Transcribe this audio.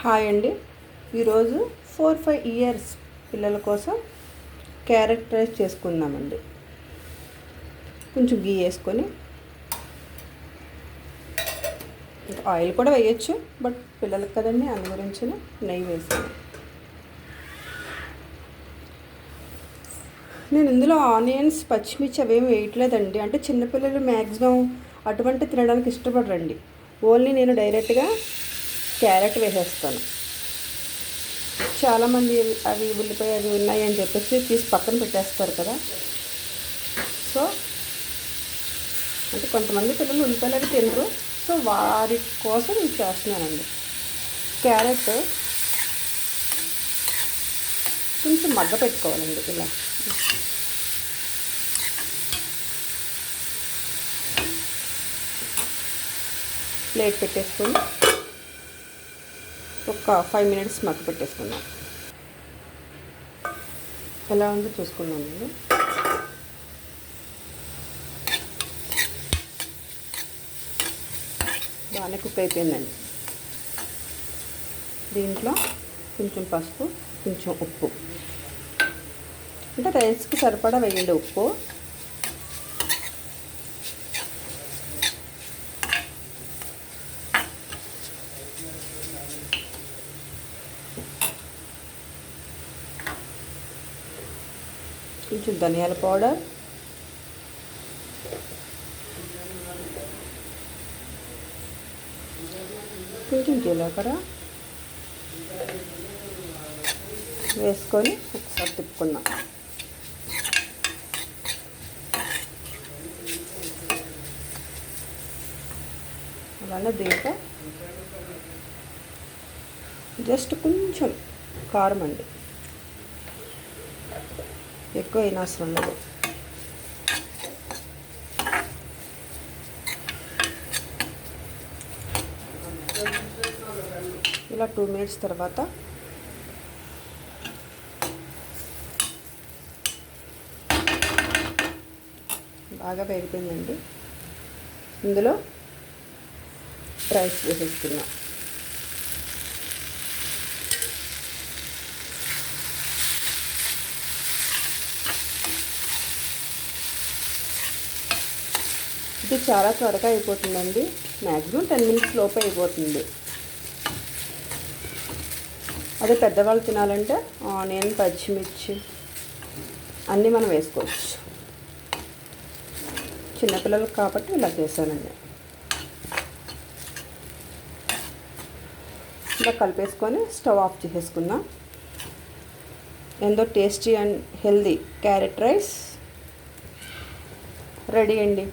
Hi అండి. ఈరోజు four five years పిల్లల కోసం క్యారెట్ రైస్ చేసుకుందామండి. కొంచెం గీ వేసుకొని. ఆయిల్ కూడా వేయచ్చు బట్ పిల్లలకు కదండి అందు గురించి నెయ్యి వేసాను నేను ఇందులో ఆనియన్స్ పచ్చిమిర్చి అవేమి వేయట్లేదండి. అంటే చిన్నపిల్లలు మ్యాక్సిమం అటువంటి తినడానికి ఇష్టపడరండి. ఓన్లీ నేను డైరెక్ట్గా క్యారెట్ వేసేస్తాను. చాలామంది అవి ఉల్లిపాయ అవి ఉన్నాయి అని చెప్పేసి తీసి పక్కన పెట్టేస్తారు కదా. సో అంటే కొంతమంది పిల్లలు ఉల్లిపాయలు అవి తినరు. సో వారి కోసం నేను చేస్తున్నానండి. క్యారెట్ కొంచెం మగ్గ పెట్టుకోవాలండి ఇలా. ప్లేట్ పెట్టేసుకొని ఒక ఫైవ్ మినిట్స్ మగ్గ పెట్టేసుకుందాం. ఎలా ఉందో చూసుకుందామండి బాగానే కుక్ అయిపోయిందండి. దీంట్లో కొంచెం పసుపు కొంచెం ఉప్పు. అంటే రైస్కి సరిపడా వేయండి ఉప్పు. కొంచెం ధనియాల పౌడర్ కొంచెం జీలకర్ర వేసుకొని ఒకసారి తిప్పుకుందాం. అలానే దీంట్లో జస్ట్ కొంచెం కారం అండి. ఎక్కువ అయినా అవసరం లేదు. ఇలా టూ మినిట్స్ తర్వాత బాగా వేగిపోయిందండి. ఇందులో రైస్ వేసేసుకున్నాం ఇది చాలా త్వరగా అయిపోతుందండి. మ్యాక్సిమం టెన్ మినిట్స్ లోపే అయిపోతుంది. అదే పెద్దవాళ్ళు తినాలంటే ఆనియన్ పచ్చిమిర్చి అన్నీ మనం వేసుకోవచ్చు. చిన్నపిల్లలకు కాబట్టి ఇలా చేశానండి. ఇలా కలిపేసుకొని స్టవ్ ఆఫ్ చేసేసుకుందాం. ఎంతో tasty and healthy carrot rice ready అండి.